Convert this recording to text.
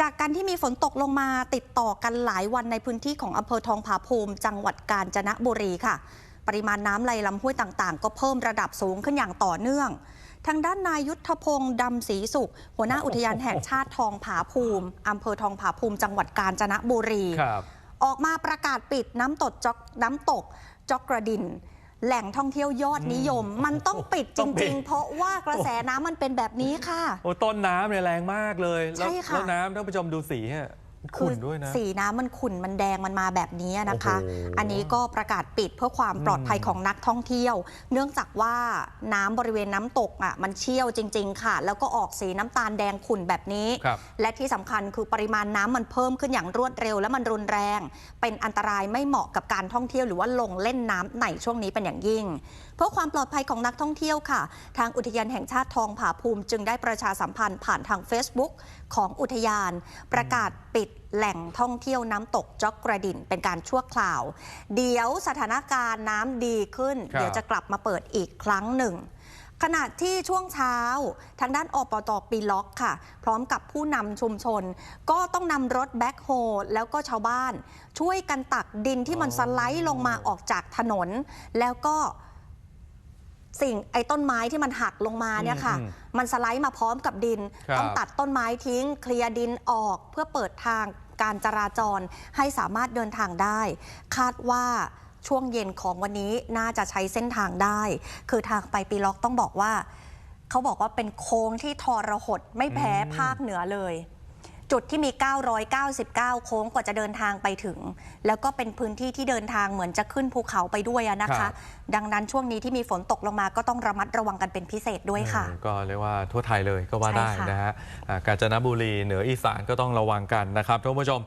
จากการที่มีฝนตกลงมาติดต่อกันหลายวันในพื้นที่ของอำเภอทองผาภูมิ จังหวัดกาญจนบุรีค่ะ ปริมาณน้ำไหลลำห้วยต่างๆ ก็เพิ่มระดับสูงขึ้นอย่างต่อเนื่อง ทางด้านนายยุทธพงศ์ดำศรีสุข หัวหน้าอุทยานแห่งชาติทองผาภูมิอำเภอทองผาภูมิ จังหวัดกาญจนบุรีครับออกมาประกาศปิดน้ำตกจอกน้ำตกจอกกระดิน แหล่งท่องเที่ยวยอดนิยม มันต้องปิดจต้องปิริด ง ๆ เพราะว่ากระแสน้ำมันเป็นแบบนี้ค่ะ โอ้ต้นน้ำเนี่ยแรงมากเลย แล้วใช่ค่ะ แล้วน้ำท่านผู้ชมดูสีฮะ ขุ่นด้วยนะสีน้ำมันขุ่นมันแดงมันมาแบบนี้นะคะโอ้โหอันนี้ก็ประกาศปิดเพื่อความปลอดภัยของนักท่องเที่ยว เนื่องจากว่าน้ำบริเวณน้ำตกอะมันเชี่ยวจริง ๆ ค่ะ แล้วก็ออกสีน้ำตาลแดงขุ่นแบบนี้ครับและที่สำคัญคือปริมาณน้ำมันเพิ่มขึ้นอย่างรวดเร็ว และมันรุนแรง เป็นอันตรายไม่เหมาะกับการท่องเที่ยว หรือว่าลงเล่นน้ำในช่วงนี้เป็นอย่างยิ่งเพื่อความปลอดภัยของนักท่องเที่ยวค่ะ ทางอุทยานแห่งชาติทองผาภูมิ จึงได้ประชาสัมพันธ์ผ่านทาง Facebook ของอุทยาน ประกาศปิดแหล่งท่องเที่ยวน้ำตกจอกกระดินเป็นการชั่วคราว เดี๋ยวสถานการณ์น้ำดีขึ้นครับเดี๋ยวจะกลับมาเปิดอีกครั้งหนึ่งขณะที่ช่วงเช้าทางด้านอปตปีล็อกค่ะ พร้อมกับผู้นำชุมชน ก็ต้องนำรถแบ็คโฮแล้วก็ชาวบ้าน ช่วยกันตักดินที่มันอ๋อสไลด์ลงมาออกจากถนน แล้วก็ สิ่งไอ้ต้นไม้ที่มันหักลงมาเนี่ยค่ะอืมมันสไลด์มาพร้อมกับดิน ครับต้องตัดต้นไม้ทิ้ง เคลียร์ดินออกเพื่อเปิดทางการจราจรให้สามารถเดินทางได้ คาดว่าช่วงเย็นของวันนี้น่าจะใช้เส้นทางได้ คือทางไปปีล็อกต้องบอกว่า เขาบอกว่าเป็นโค้งที่ทรหดไม่แพ้อืม ภาคเหนือเลย จุดที่มี 999 โค้งกว่าจะเดินทางไปถึง แล้วก็เป็นพื้นที่ที่เดินทางเหมือนจะขึ้นภูเขาไปด้วยอะนะครัคะ บ ดังนั้นช่วงนี้ที่มีฝนตกลงมาก็ต้องระมัดระวังกันเป็นพิเศษด้วยค่ะ อืมก็เรียกว่าทั่วไทยเลยก็ว่าใช่ได้ค่ะ นะฮะอ่ากาญจนบุรีเหนืออีสานก็ต้องระวังกันนะครับท่านผู้ชม